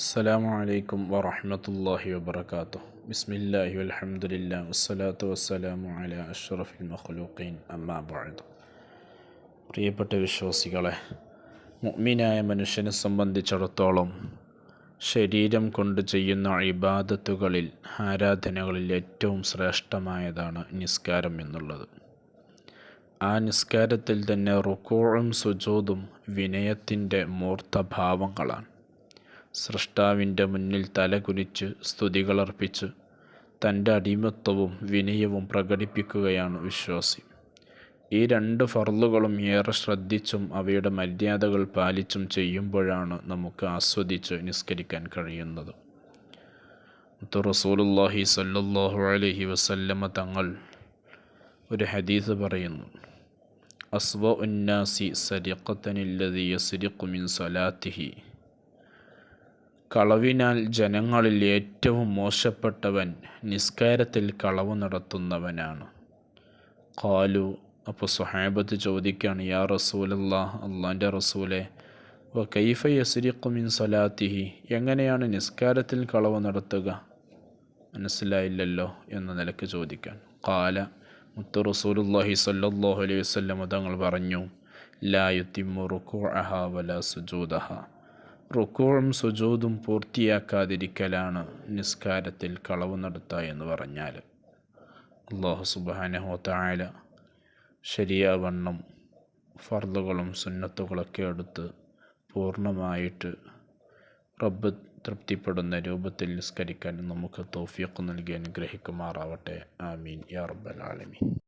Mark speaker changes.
Speaker 1: അസ്സാം വലൈക്കും വാഹമത്തല്ലാഹി വാത്തു ബിസ്മില്ലാഹി അലഹമുല്ല വസ്സലാത്തു വസ്സലാമു അല അഷ്റഫുൽ മഖ്ലൂഖീൻ. അമ്മാബാഴത് പ്രിയപ്പെട്ട വിശ്വാസികളെ മുഅ്മിനായ മനുഷ്യനെ സംബന്ധിച്ചിടത്തോളം ശരീരം കൊണ്ട് ചെയ്യുന്ന ഇബാദത്തുകളിൽ ആരാധനകളിൽ ഏറ്റവും ശ്രേഷ്ഠമായതാണ് നിസ്കാരം എന്നുള്ളത്. ആ നിസ്കാരത്തിൽ തന്നെ റുക്കോഴും സുജോതും വിനയത്തിന്റെ മൂർത്തഭാവങ്ങളാണ് സൃഷ്ടാവിന്റെ മുന്നിൽ തലകുനിച്ച് സ്തുതികളർപ്പിച്ച് തന്റെ അടിമത്വവും വിനയവും പ്രകടിപ്പിക്കുകയാണ് വിശ്വാസി. ഈ രണ്ട് ഫർളുകളും ഏറെ ശ്രദ്ധിച്ചും അവയുടെ മര്യാദകൾ പാലിച്ചും ചെയ്യുമ്പോഴാണ് നമുക്ക് ആസ്വദിച്ച് നിസ്കരിക്കാൻ കഴിയുന്നത്. റസൂലുല്ലാഹി സല്ലാഹു അലഹി വസല്ലമ തങ്ങൾ ഒരു ഹദീസ് പറയുന്നു. അസ്വ ഉന്നാസി സരിഖത്തനില്ലതി യസ്രിഖു മിൻ സലാത്തിഹി കളവിനാൽ ജനങ്ങളിൽ ഏറ്റവും മോശപ്പെട്ടവൻ നിസ്കാരത്തിൽ കളവ് നടത്തുന്നവനാണ്. കാലു അപ്പോൾ സുഹാബത്ത് ചോദിക്കുകയാണ് യാ റസൂലല്ലാ അള്ളാന്റെ റസൂലെ വ കൈഫ യസ്രിഖു മിൻ സലാത്തിഹി എങ്ങനെയാണ് നിസ്കാരത്തിൽ കളവ് നടത്തുക? മനസ്സിലായില്ലല്ലോ? എന്ന നിലയ്ക്ക് ചോദിക്കാൻ. കാല മുത്തു റസൂലുല്ലാഹി സല്ലാഹു അലൈഹി വസല്ലം തങ്ങൾ പറഞ്ഞു ലാ യുത്തിമു സുജൂദഹ. റുക്കുവും സുജൂതും പൂർത്തിയാക്കാതിരിക്കലാണ് നിസ്കാരത്തിൽ കളവ് നടത്തുക എന്ന് പറഞ്ഞാൽ. അള്ളാഹു സുബാനഹോ തായാല ശരിയാവണ്ണം ഫർദുകളും സുന്നത്തുകളൊക്കെ എടുത്ത് പൂർണമായിട്ട് റബ്ബ് തൃപ്തിപ്പെടുന്ന രൂപത്തിൽ നിസ്കരിക്കാൻ നമുക്ക് തോഫിയൊക്കെ നൽകി അനുഗ്രഹിക്കുമാറാവട്ടെ. ആമീൻ. യാ റബ്ബൽ ആലമീൻ.